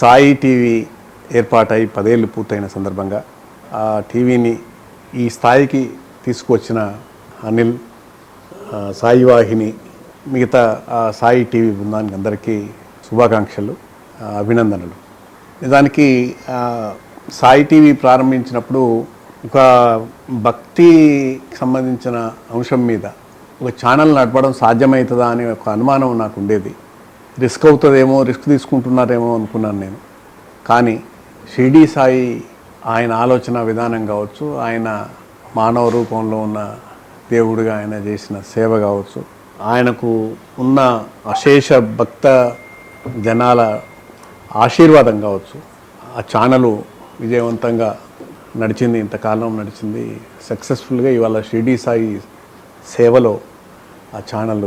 Sai TV ఏర్పాటై పదేళ్ళు పూర్తయిన సందర్భంగా ఆ టీవీని ఈ స్థాయికి తీసుకువచ్చిన అనిల్ సాయి వాహిని మిగతా ఆ సాయి టీవీ బృందానికి అందరికీ శుభాకాంక్షలు అభినందనలు. నిజానికి సాయి టీవీ ప్రారంభించినప్పుడు ఒక భక్తికి సంబంధించిన అంశం మీద ఒక ఛానల్ నడపడం సాధ్యమవుతుందా అనే ఒక అనుమానం నాకు ఉండేది. రిస్క్ అవుతుందేమో రిస్క్ తీసుకుంటున్నారేమో అనుకున్నాను నేను. కానీ షిరిడి సాయి ఆయన ఆలోచన విధానం కావచ్చు ఆయన మానవ రూపంలో ఉన్న దేవుడిగా ఆయన చేసిన సేవ కావచ్చు ఆయనకు ఉన్న అశేష భక్త జనాల ఆశీర్వాదం కావచ్చు. ఆ ఛానలు విజయవంతంగా నడిచింది ఇంతకాలం నడిచింది సక్సెస్ఫుల్గా ఇవాళ షిరిడి సాయి సేవలో ఆ ఛానల్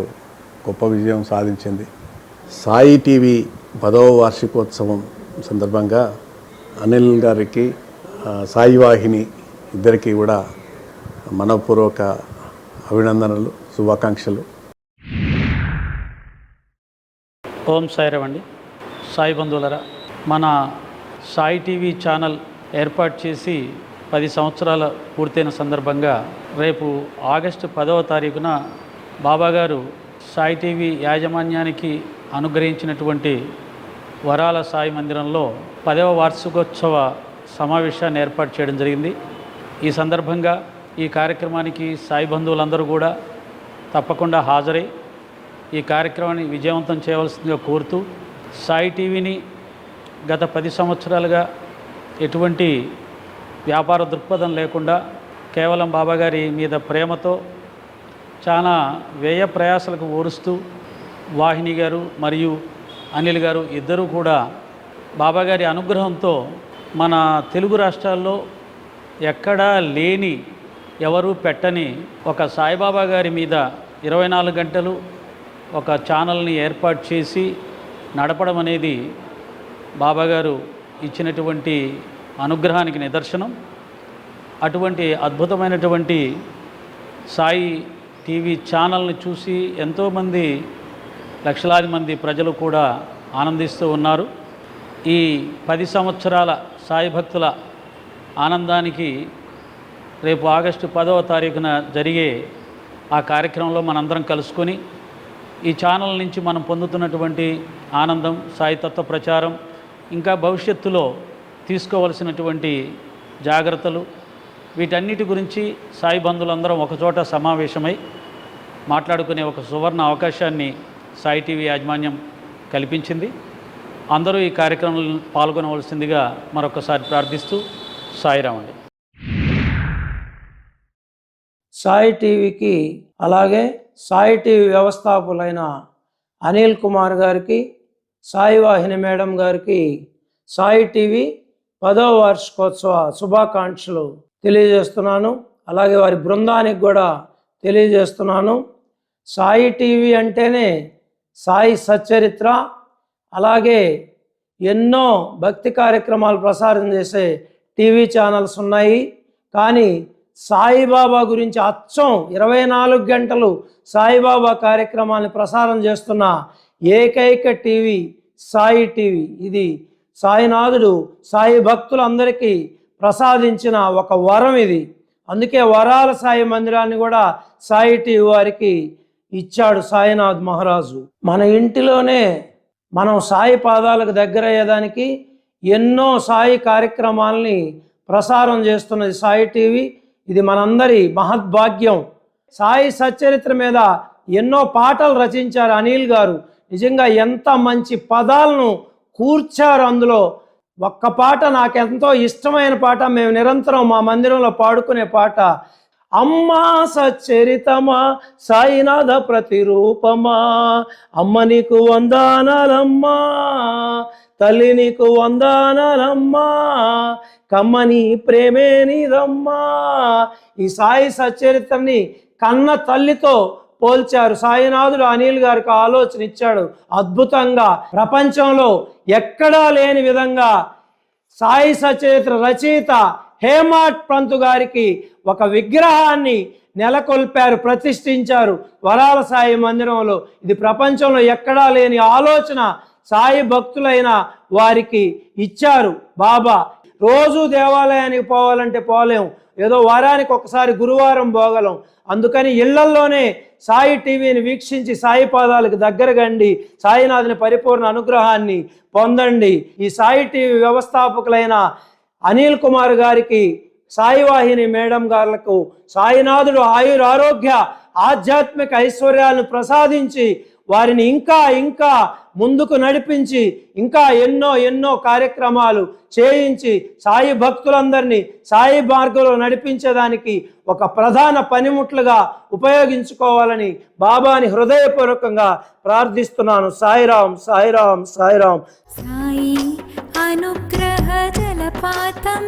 గొప్ప విజయం సాధించింది. సాయి టీవీ పదవ వార్షికోత్సవం సందర్భంగా అనిల్ గారికి సాయి వాహిని ఇద్దరికీ కూడా మనపూర్వక అభినందనలు శుభాకాంక్షలు. ఓం సాయిరవండి అండి. సాయి బంధువులరా మన సాయి టీవీ ఛానల్ ఏర్పాటు చేసి పది సంవత్సరాల పూర్తయిన సందర్భంగా రేపు ఆగస్టు పదవ తారీఖున బాబాగారు సాయి టీవీ యాజమాన్యానికి అనుగ్రహించినటువంటి వరాల సాయి మందిరంలో పదవ వార్షికోత్సవ సమావేశాన్ని ఏర్పాటు చేయడం జరిగింది. ఈ సందర్భంగా ఈ కార్యక్రమానికి సాయి బంధువులందరూ కూడా తప్పకుండా హాజరై ఈ కార్యక్రమాన్ని విజయవంతం చేయవలసిందిగా కోరుతూ సాయి టీవీని గత పది సంవత్సరాలుగా ఎటువంటి వ్యాపార దృక్పథం లేకుండా కేవలం బాబాగారి మీద ప్రేమతో చాలా వ్యయ ప్రయాసాలకు ఓరుస్తూ వాహిని గారు మరియు అనిల్ గారు ఇద్దరూ కూడా బాబాగారి అనుగ్రహంతో మన తెలుగు రాష్ట్రాల్లో ఎక్కడా లేని ఎవరు పెట్టని ఒక సాయిబాబా గారి మీద ఇరవై నాలుగు గంటలు ఒక ఛానల్ని ఏర్పాటు చేసి నడపడం అనేది బాబాగారు ఇచ్చినటువంటి అనుగ్రహానికి నిదర్శనం. అటువంటి అద్భుతమైనటువంటి సాయి టీవీ ఛానల్ని చూసి ఎంతోమంది లక్షలాది మంది ప్రజలు కూడా ఆనందిస్తూ ఉన్నారు. ఈ పది సంవత్సరాల సాయి భక్తుల ఆనందానికి రేపు ఆగస్టు పదవ తారీఖున జరిగే ఆ కార్యక్రమంలో మనందరం కలుసుకొని ఈ ఛానల్ నుంచి మనం పొందుతున్నటువంటి ఆనందం సాయితత్వ ప్రచారం ఇంకా భవిష్యత్తులో తీసుకోవలసినటువంటి జాగ్రత్తలు వీటన్నిటి గురించి సాయి బంధువులందరం ఒకచోట సమావేశమై మాట్లాడుకునే ఒక సువర్ణ అవకాశాన్ని సాయి టీవీ యాజమాన్యం కల్పించింది. అందరూ ఈ కార్యక్రమంలో పాల్గొనవలసిందిగా మరొకసారి ప్రార్థిస్తూ సాయిరామ్ అండి సాయి టీవీకి అలాగే సాయి టీవీ వ్యవస్థాపకులైన అనిల్ కుమార్ గారికి సాయి వాహిని మేడం గారికి సాయి టీవీ పదో వార్షికోత్సవ శుభాకాంక్షలు. తెలియజేస్తున్నాను. అలాగే వారి బృందానికి కూడా తెలియజేస్తున్నాను. సాయి టీవీ అంటేనే సాయి సచ్చరిత్ర అలాగే ఎన్నో భక్తి కార్యక్రమాలు ప్రసారం చేసే టీవీ ఛానల్స్ ఉన్నాయి. కానీ సాయిబాబా గురించి అచ్చం ఇరవై నాలుగు గంటలు సాయిబాబా కార్యక్రమాన్ని ప్రసారం చేస్తున్న ఏకైక టీవీ సాయి టీవీ. ఇది సాయినాథుడు సాయి భక్తులందరికీ ప్రసాదించిన ఒక వరం ఇది. అందుకే వరాల సాయి మందిరాన్ని కూడా సాయి టీవీ వారికి ఇచ్చాడు సాయినాథ్ మహారాజు. మన ఇంటిలోనే మనం సాయి పాదాలకు దగ్గర అయ్యేదానికి ఎన్నో సాయి కార్యక్రమాలని ప్రసారం చేస్తున్నది సాయి టీవీ. ఇది మనందరి మహద్భాగ్యం. సాయి సచ్చరిత్ర మీద ఎన్నో పాటలు రచించారు అనిల్ గారు. నిజంగా ఎంత మంచి పదాలను కూర్చారు అందులో. ఒక్క పాట నాకెంతో ఇష్టమైన పాట మేము నిరంతరం మా మందిరంలో పాడుకునే పాట. అమ్మా సచ్చరితమా సాయినాథ ప్రతిరూపమా అమ్మ నీకు వందానాలమ్మా తల్లి నీకు వందానాలమ్మా కమ్మని ప్రేమే నీదమ్మా. ఈ సాయి సచ్చరితని కన్న తల్లితో పోల్చారు. సాయినాథుడు అనిల్ గారికి ఆలోచన ఇచ్చాడు. అద్భుతంగా ప్రపంచంలో ఎక్కడా లేని విధంగా సాయి సచేత్ర రచయిత హేమాట్ పంతు గారికి ఒక విగ్రహాన్ని నెలకొల్పారు ప్రతిష్ఠించారు వరాల సాయి మందిరంలో. ఇది ప్రపంచంలో ఎక్కడా లేని ఆలోచన సాయి భక్తులైన వారికి ఇచ్చారు. బాబా రోజు దేవాలయానికి పోవాలంటే పోలేం. ఏదో వారానికి ఒకసారి గురువారం పోగలం. అందుకని ఇళ్ళల్లోనే సాయి టీవీని వీక్షించి సాయి పాదాలకు దగ్గరగండి సాయినాథుని పరిపూర్ణ అనుగ్రహాన్ని పొందండి. ఈ సాయి టీవీ వ్యవస్థాపకులైన అనిల్ కుమార్ గారికి సాయివాహిని మేడం గారులకు సాయినాథుడు ఆయుర ఆరోగ్య ఆధ్యాత్మిక ఐశ్వర్యాలను ప్రసాదించి వారిని ఇంకా ఇంకా ముందుకు నడిపించి ఇంకా ఎన్నో ఎన్నో కార్యక్రమాలు చేయించి సాయి భక్తులందరినీ సాయి మార్గంలో నడిపించేదానికి ఒక ప్రధాన పనిముట్లుగా ఉపయోగించుకోవాలని బాబాని హృదయపూర్వకంగా ప్రార్థిస్తున్నాను. సాయిరాం సాయిరాం సాయిరాం. సాయి అనుగ్రహ జలపాతం.